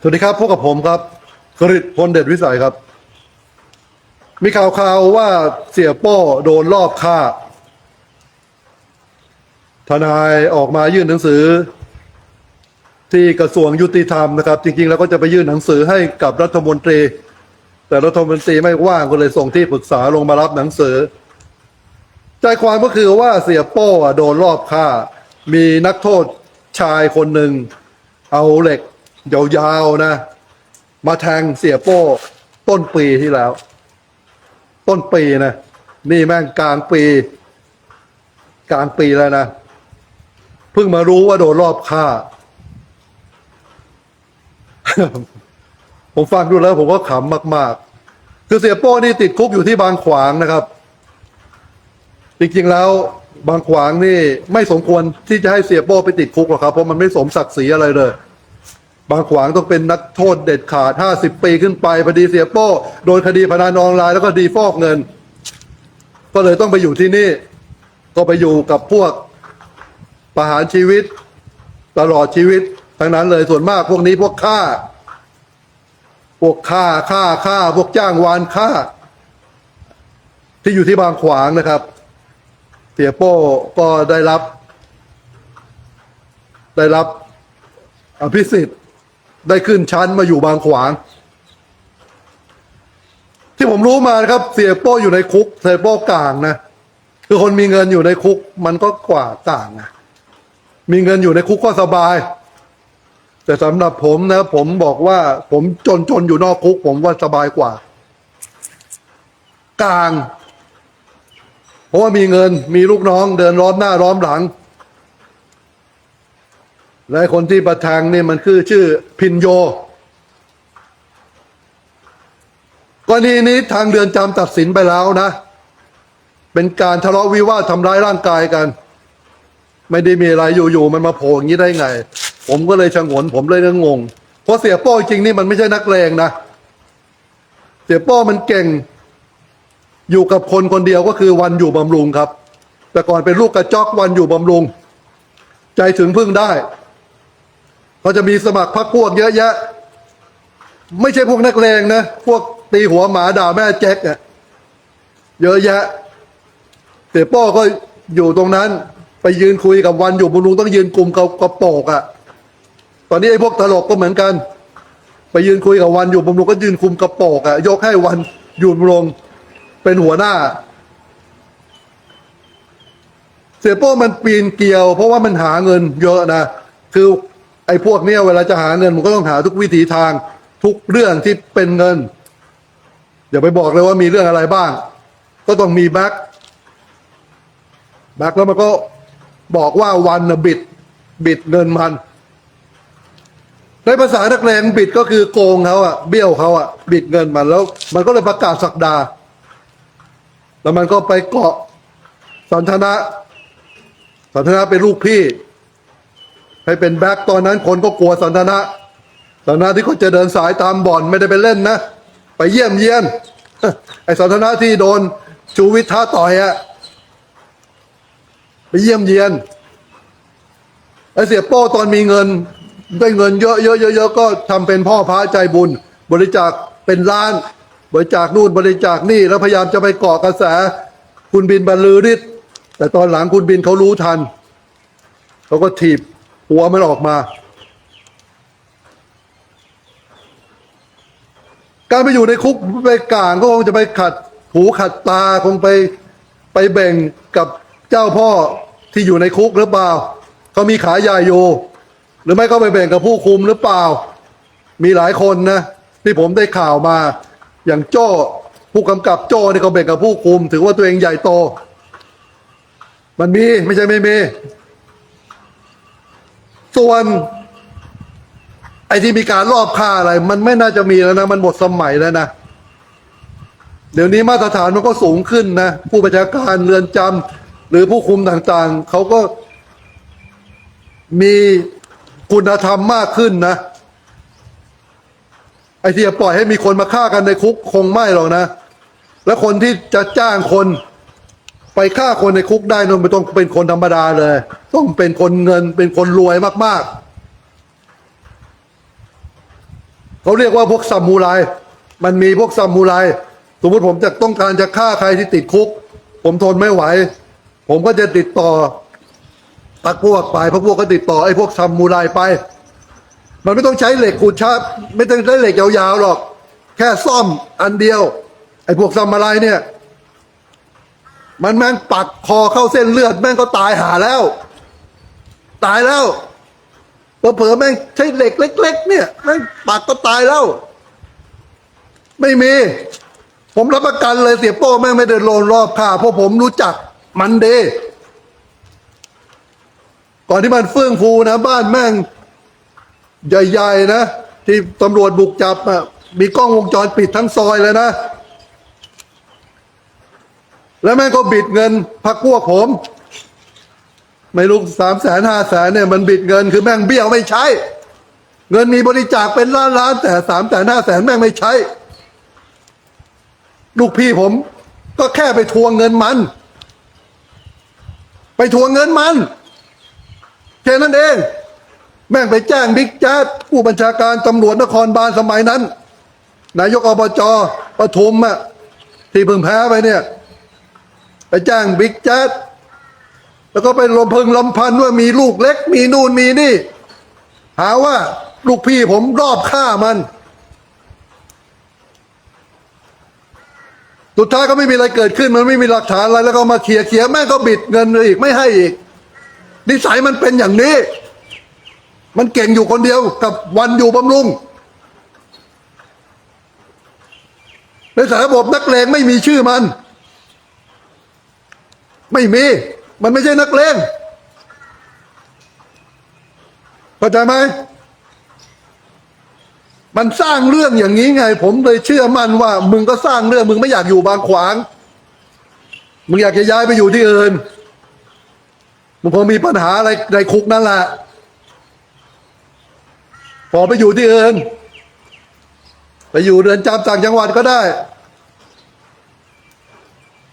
สวัสดีครับพบกับผมครับกริตพลเดชวิสัยครับ มีข่าวข่าวว่าเสียโป้โดนลอบฆ่า ทนายออกมายื่นหนังสือ ที่กระทรวงยุติธรรมนะครับ จริงๆ แล้วก็จะไปยื่นหนังสือให้กับรัฐมนตรี แต่รัฐมนตรีไม่ว่างก็เลยส่งที่ปรึกษาลงมารับหนังสือ ใจความก็คือว่าเสียโป้อโดนรอบฆ่า มีนักโทษชายคนหนึ่งเอาเหล็ก ยาวๆนะ มาแทงเสียโป้ต้นปีที่แล้ว ต้นปีนะ นี่แม่งกลางปี กลางปีแล้วนะ เพิ่งมารู้ว่าโดนรอบฆ่า ผมฟังดูแล้ว ผมก็ขำมาก ๆ คือเสียโป้นี่ติดคุกอยู่ที่บางขวางนะครับ จริงๆแล้วบางขวางนี่ไม่สมควรที่จะให้เสียโป้ไปติดคุกหรอกครับ เพราะมันไม่สมศักดิ์ศรีอะไรเลย บางขวางต้องเป็นนักโทษเด็ดขาด 50 ปีขึ้นไปพอดีเสียโป้โดนคดีพนันออนไลน์แล้วก็ดีฟอกเงิน ก็เลยต้องไปอยู่ที่นี่ ก็ไปอยู่กับพวกประหารชีวิต ตลอดชีวิตทั้งนั้นเลยส่วนมากพวกนี้พวกฆ่า พวกฆ่าฆ่าฆ่าพวกจ้างวานฆ่า ที่อยู่ที่บางขวางนะครับ เสียโป้ก็ได้รับ ได้รับอภิสิทธิ์ ได้ขึ้นชั้นมาอยู่บางขวาง ที่ผมรู้มานะครับ เสียโป้อยู่ในคุกเสียโป้กลางนะคือคนมีเงินอยู่ในคุก มันก็กว่ากลางนะมีเงินอยู่ในคุกก็สบาย แต่สำหรับผมนะ ผมบอกว่า ผมจนจนอยู่นอกคุก ผมว่าสบายกว่า กลาง เพราะว่ามีเงินมีลูกน้องเดินล้อมหน้าล้อมหลัง และคนที่ประทางนี่มันคือชื่อพินโยกรณีนี้ทางเดือนจำตัดสินไปแล้วนะ เป็นการทะเลาะวิวาททำร้ายร่างกายกัน ไม่ได้มีอะไรอยู่ๆมันมาโผล่อย่างนี้ได้ไง ผมก็เลยชงนผมเลยงง เพราะเสียโป้จริงนี่มันไม่ใช่นักเลงนะ เสียโป้มันเก่ง อยู่กับคนคนเดียวก็คือวันอยู่บำรุงครับ แต่ก่อนเป็นลูกกระจอกวันอยู่บำรุง ใจถึงพึ่งได้ เขาจะมีสมัครพรรคพวกเยอะแยะ ไม่ใช่พวกนักเลงนะ พวกตีหัวหมาด่าแม่แจ็คอะเยอะแยะเสียโป้ก็อยู่ตรงนั้น ไปยืนคุยกับวันอยู่บำรุงต้องยืนกลุ่มกับกระโปกอะตอนนี้ไอ้พวกตลกก็เหมือนกัน ไปยืนคุยกับวันอยู่บำรุงก็ยืนคุมกระโปกอะยกให้วันอยู่บำรุงเป็นหัวหน้า เสียโป้มันปีนเกลียว เพราะว่ามันหาเงินเยอะนะ คือ ไอ้พวกเนี้ยเวลาจะหาเงินมันก็ต้องหาทุกวิถีทางทุกเรื่องที่เป็นเงิน อย่าไปบอกเลยว่ามีเรื่องอะไรบ้าง ก็ต้องมีแบ็คแบ็คแล้วมันก็บอกว่าวันนะบิด บิดเงินมัน ในภาษานักเลงบิดก็คือโกงเขาอะเบี้ยวเขาอะบิดเงินมันแล้ว มันก็เลยประกาศสักดา แล้วมันก็ไปเกาะสันทนะ สันทนาเป็นลูกพี่ ให้เป็นแบ็คตอนนั้นคนก็กลัวสันทนะสันทนาที่เขาจะเดินสายตามบ่อนไม่ได้ไปเล่นนะ ไปเยี่ยมเยียน ไอ้สันทนาที่โดนชูวิทย์ท้าต่อยอะไปเยี่ยมเยียนไอ้เสียโป้ตอนมีเงินได้เงินเยอะเยอะเยอะก็ทำเป็นพ่อพระใจบุญ บริจาคเป็นล้าน บริจาคนู่นบริจาคนี่แล้วพยายามจะไปเกาะกระแส คุณบินบรรลือฤทธิ์แต่ตอนหลังคุณบินเขารู้ทันเขาก็ถีบ หัวมันออกมา การไปอยู่ในคุกไปกลางก็คงจะไปขัดหูขัดตาคงไปไปแบ่งกับเจ้าพ่อที่อยู่ในคุกหรือเปล่าเขามีขาใหญ่อยู่หรือไม่ก็ไปแบ่งกับผู้คุมหรือเปล่า มีหลายคนนะที่ผมได้ข่าวมา อย่างโจ้ผู้กำกับโจ้นี่เขาแบ่งกับผู้คุม ถือว่าตัวเองใหญ่โต มันมีไม่ใช่ไม่มี ส่วนไอ้ที่มีการลอบฆ่าอะไร มันไม่น่าจะมีแล้วนะ มันหมดสมัยแล้วนะ เดี๋ยวนี้มาตรฐานมันก็สูงขึ้นนะ ผู้บัญชาการเรือนจำหรือผู้คุมต่างๆ เขาก็มีคุณธรรมมากขึ้นนะ ไอ้ที่จะปล่อยให้มีคนมาฆ่ากันในคุกคงไม่หรอกนะ แล้วคนที่จะจ้างคน ไปฆ่าคนในคุกได้นนไม่ต้องเป็นคนธรรมดาเลย ต้องเป็นคนเงินเป็นคนรวยมาก ๆเขาเรียกว่าพวกซามูไรมันมีพวกซามูไรสมมติผมจะต้องการจะฆ่าใครที่ติดคุก ผมทนไม่ไหว ผมก็จะติดต่อพักพวกไปพักพวกก็ติดต่อไอ้พวกซามูไรไป มันไม่ต้องใช้เหล็กขูดชาบไม่ต้องใช้เหล็กยาวๆหรอก แค่ซ่อมอันเดียว ไอ้พวกซามูไรเนี่ย มันแม่งปักคอเข้าเส้นเลือดแม่งก็ตายหาแล้ว ตายแล้วเผลอๆแม่งใช้เหล็กเล็ก ๆ เนี่ยแม่งปักก็ตายแล้ว ไม่มี ผมรับประกันเลยเสียโป้แม่งไม่เดินโลนรอบค่าเพราะผมรู้จักมันเดยก่อนที่มันเฟื่องฟูนะ บ้านแม่ง ใหญ่ ๆ นะ ที่ตำรวจบุกจับอะมีกล้องวงจรปิดทั้งซอยเลยนะ แล้วแม่งก็บิดเงินพักพวกผม ไม่รู้สามแสนห้าแสนเนี่ย มันบิดเงินคือแม่งเบี้ยวไม่ใช้ เงินมีบริจาคเป็นล้านล้านแต่สามแสนห้าแสนแม่งไม่ใช้ ลูกพี่ผม ก็แค่ไปทวงเงินมัน ไปทวงเงินมันแค่นั้นเอง แม่งไปแจ้งบิ๊กแจ๊ดผู้บัญชาการตำรวจนครบาลสมัยนั้น นายกอบจปทุมอะที่เพิ่งแพ้ไปเนี่ย ไปแจ้งบิ๊กแจ๊ดแล้วก็ไปลมพึงลำพันว่ามีลูกเล็ก มีนู่นมีนี่ หาว่าลูกพี่ผมรอบฆ่ามัน สุดท้ายก็ไม่มีอะไรเกิดขึ้นมันไม่มีหลักฐานอะไร แล้วก็มาเคลียเคลียแม่ก็บิดเงินเลยอีกไม่ให้อีก นิสัยมันเป็นอย่างนี้ มันเก่งอยู่คนเดียวกับวันอยู่บำรุงในสารระบบนักเลงไม่มีชื่อมัน ไม่มี มันไม่ใช่นักเลงเข้าใจไหมมันสร้างเรื่องอย่างนี้ไง ผมเลยเชื่อมั่นว่า มึงก็สร้างเรื่อง มึงไม่อยากอยู่บางขวาง มึงอยากจะย้ายไปอยู่ที่อื่น มึงคงมีปัญหาอะไรในคุกนั่นแหละพอไปอยู่ที่อื่น ไปอยู่เรือนจำต่างจังหวัดก็ได้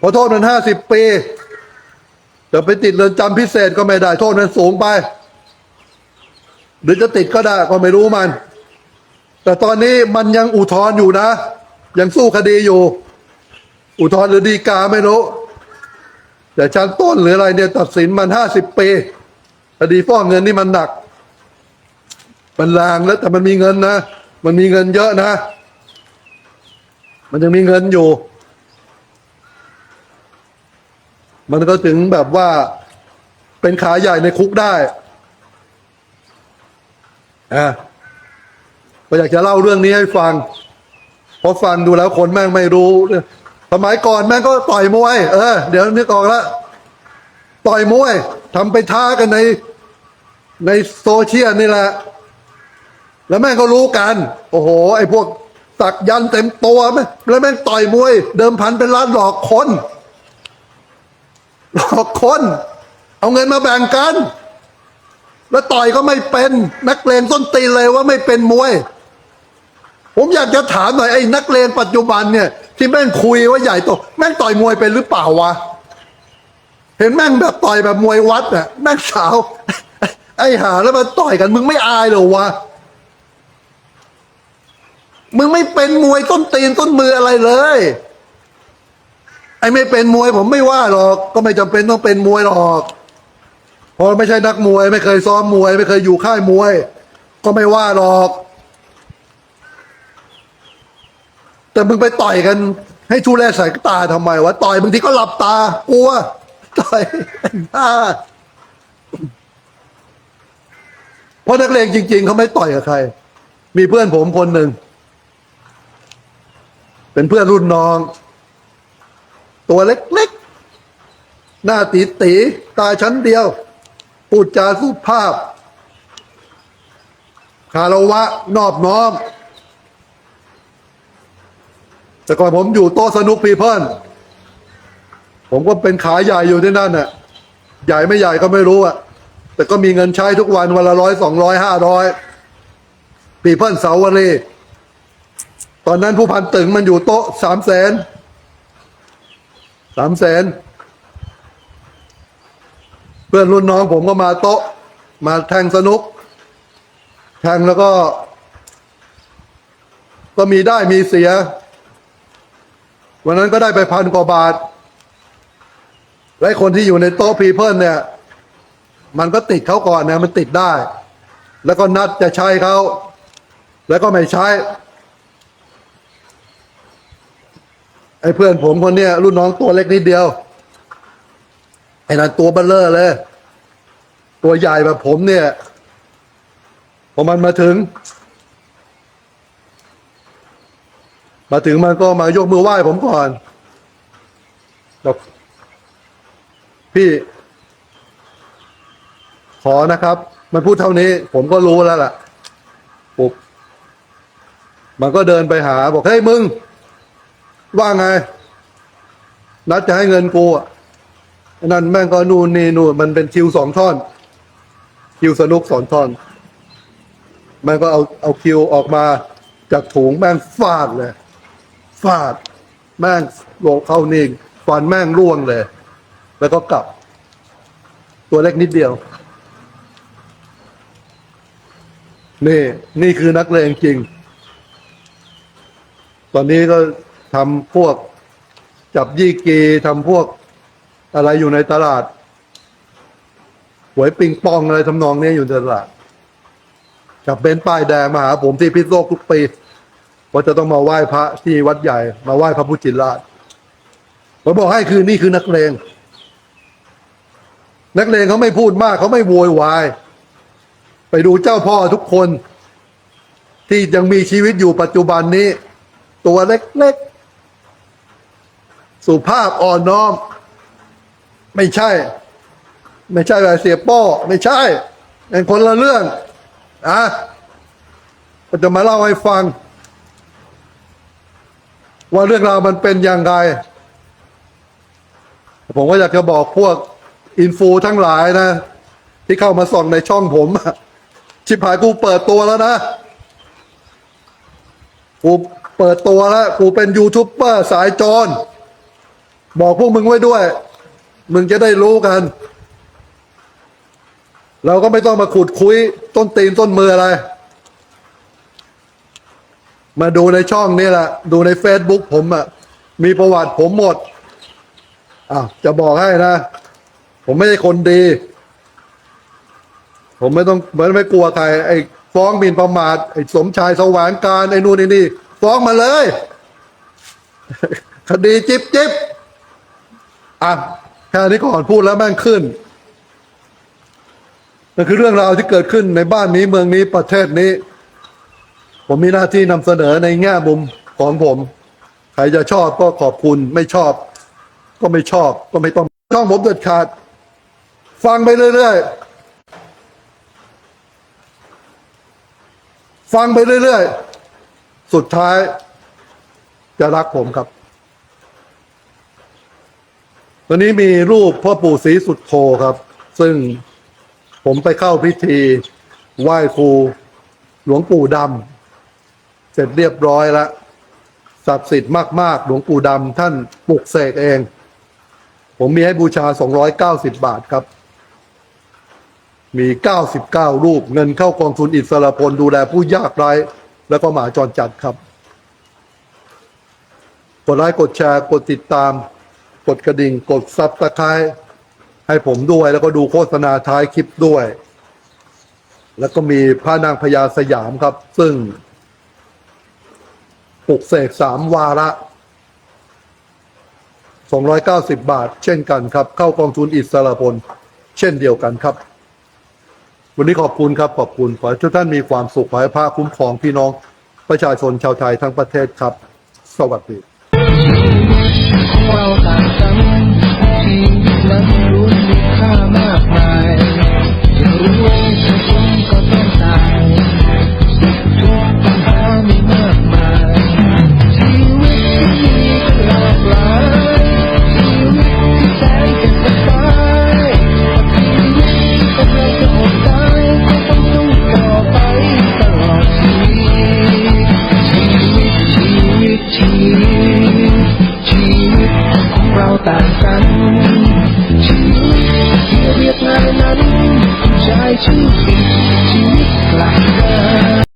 พอโทษมันห้าสิบปี จะไปติดเรือนจำพิเศษก็ไม่ได้ โทษมันสูงไป หรือจะติดก็ได้ก็ไม่รู้มัน แต่ตอนนี้มันยังอุทธรณ์อยู่นะ ยังสู้คดีอยู่ อุทธรณ์หรือดีกาไม่รู้ แต่ชั้นต้นหรืออะไรเนี่ยตัดสินมันห้าสิบปีคดีฟ้องเงินนี่มันหนัก มันแรงแล้วแต่มันมีเงินนะ มันมีเงินเยอะนะ มันยังมีเงินอยู่ มันก็ถึงแบบว่าเป็นขาใหญ่ในคุกได้อะก็อยากจะเล่าเรื่องนี้ให้ฟังเพราะฟังดูแล้วคนแม่งไม่รู้สมัยก่อนแม่งก็ต่อยมวย เออ เดี๋ยวนึกออกล้วต่อยมวยทำไปท้ากันในในโซเชียลนี่แหละ แล้วแม่งก็รู้กัน โอ้โห ไอ้พวกสักยันเต็มตัวแม่งแล้วแม่งต่อยมวย เดิมพันเป็นล้านหลอกคน หลอกคน เอาเงินมาแบ่งกัน แล้วต่อยก็ไม่เป็น นักเลงต้นตีเลยว่าไม่เป็นมวย ผมอยากจะถามหน่อยไอ้นักเลงปัจจุบันเนี่ย ที่แม่งคุยว่าใหญ่โตแม่งต่อยมวยเป็นหรือเปล่าวะเห็นแม่งแบบต่อยแบบมวยวัดน่ะแม่งสาว ไอ้หาแล้วมาต่อยกัน มึงไม่อายเหรอวะมึงไม่เป็นมวยต้นตีนต้นมืออะไรเลย อ้ไม่เป็นมวยผมไม่ว่าหรอก ก็ไม่จำเป็นต้องเป็นมวยหรอกเพราะไม่ใช่นักมวย ไม่เคยซ้อมมวย ไม่เคยอยู่ค่ายมวย ก็ไม่ว่าหรอก แต่มึงไปต่อยกัน ให้ทุเรศใส่ตาทำไมวะต่อยบางทีก็หลับตากลัวต่อยบ้าเพราะนักเลงจริง ๆเขาไม่ต่อยกับใคร มีเพื่อนผมคนหนึ่งเป็นเพื่อนรุ่นน้อง ตัวเล็กๆ หน้าตีตีตาชั้นเดียวพูดจาสุภาพ คารวะนอบน้อม แต่ก่อนผมอยู่โต๊ะสนุกพีเพิลผมก็เป็นขาใหญ่อยู่ที่นั่นน่ะ ใหญ่ไม่ใหญ่ก็ไม่รู้อะแต่ก็มีเงินใช้ทุกวันวันละร้อยสองร้อยห้าร้อยปีเพิลเสาวรีตอนนั้นผู้พันตึงมันอยู่โต๊ะสามแสน สามแสนเพื่อนรุ่นน้องผมก็มาโต๊ะ มาแทงสนุก แทงแล้วก็ ก็มีได้มีเสีย วันนั้นก็ได้ไปพันกว่าบาท และคนที่อยู่ในโต๊ะพีเพิลเนี่ย มันก็ติดเขาก่อนนะมันติดได้ แล้วก็นัดจะใช้เขา แล้วก็ไม่ใช้ ไอ้เพื่อนผมคนเนี้ยรุ่นน้องตัวเล็กนิดเดียว ไอ้นั่นตัวเบลเลอร์เลย ตัวใหญ่แบบผมเนี่ยพอมันมาถึง มาถึงมันก็มายกมือไหว้ผมก่อนบอกพี่ ขอนะครับ มันพูดเท่านี้ ผมก็รู้แล้วล่ะปุ๊บมันก็เดินไปหาบอกเฮ้ยมึง ว่าไง นัดจะให้เงินกูอะนั่นแม่งก็นู่นนี่นู่นมันเป็นคิวสองท่อน คิวสนุกสองท่อน มันก็เอาเอาคิวออกมาจากถุงแม่งฟาดเลยฟาด แม่งโลเข้านิ่งฟันแม่งร่วงเลย แล้วก็กลับ ตัวเล็กนิดเดียว นี่ นี่คือนักเลงจริง ตอนนี้ก็ ทำพวกจับยี่กีทำพวกอะไรอยู่ในตลาดหวยปิงปองอะไรทำนองนี้อยู่ในตลาดจับเบนซ์ป้ายแดงมาหาผมที่พิษโลกทุกปีว่าจะต้องมาไหว้พระที่วัดใหญ่ มาไหว้พระพุทธจินราชผมบอกให้คือนี่คือนักเลงนักเลงเขาไม่พูดมากเขาไม่โวยวาย ไปดูเจ้าพ่อทุกคน ที่ยังมีชีวิตอยู่ปัจจุบันนี้ ตัวเล็ก สุภาพอ่อนน้อม ไม่ใช่ ไม่ใช่แบบเสียป้ไม่ใช่เป็นคนละเรื่องอะก็จะมาเล่าให้ฟัง ว่าเรื่องราวมันเป็นอย่างไร ผมก็อยากจะบอกพวกอินฟูทั้งหลายนะ ที่เข้ามาส่องในช่องผม ชิบหายกูเปิดตัวแล้วนะ กูเปิดตัวแล้ว กูเป็นยูทูบเบอร์สายจร บอกพวกมึงไว้ด้วย มึงจะได้รู้กัน เราก็ไม่ต้องมาขุดคุย ต้นตีนต้นมืออะไร มาดูในช่องนี่แหละ ดูในเฟซบุ๊กผมอะมีประวัติผมหมดอ้าวจะบอกให้นะ ผมไม่ใช่คนดี ผมไม่ต้องเหมือนไม่กลัวใครไอ้ฟ้องหมินประมาทไอ้สมชายสว่างการไอ้นู่นไอ้นี่ ฟ้องมาเลย คดีจิบจิบ อะแค่นี้ก่อนพูดแล้วแม่งขึ้นนั่นคือเรื่องราวที่เกิดขึ้นในบ้านนี้เมืองนี้ประเทศนี้ ผมมีหน้าที่นำเสนอในแง่มุมของผม ใครจะชอบก็ขอบคุณไม่ชอบ ก็ไม่ชอบก็ไม่ต้องช่องผมเด็ดขาด ฟังไปเรื่อยๆ ฟังไปเรื่อยๆ สุดท้ายจะรักผมครับ ตอนนี้มีรูปพ่อปู่ศรีสุดโทครับ ซึ่งผมไปเข้าพิธีไหว้ครูหลวงปู่ดำเสร็จเรียบร้อยแล้วศักดิ์สิทธิ์มาก ๆ หลวงปู่ดำท่านปลุกเสกเอง ผมมีให้บูชา 290 บาทครับ มี 99 รูปเงินเข้ากองทุนอิสระพลดูแลผู้ยากไร้แล้วก็หมาจรจัดครับ กดไลค์กดแชร์กดติดตาม กดกระดิ่งกดซับสไครต์ให้ผมด้วยแล้วก็ดูโฆษณาท้ายคลิปด้วย แล้วก็มีพระนางพญาสยามครับ ซึ่งปลุกเสกสามวาระ 290 บาท เช่นกันครับ เข้ากองทุนอิสระพล เช่นเดียวกันครับ วันนี้ขอบคุณครับ ขอบคุณ ขอให้ทุกท่านมีความสุข ขอให้พระคุ้มครองพี่น้องประชาชนชาวไทยทั้งประเทศครับ สวัสดีเ love you.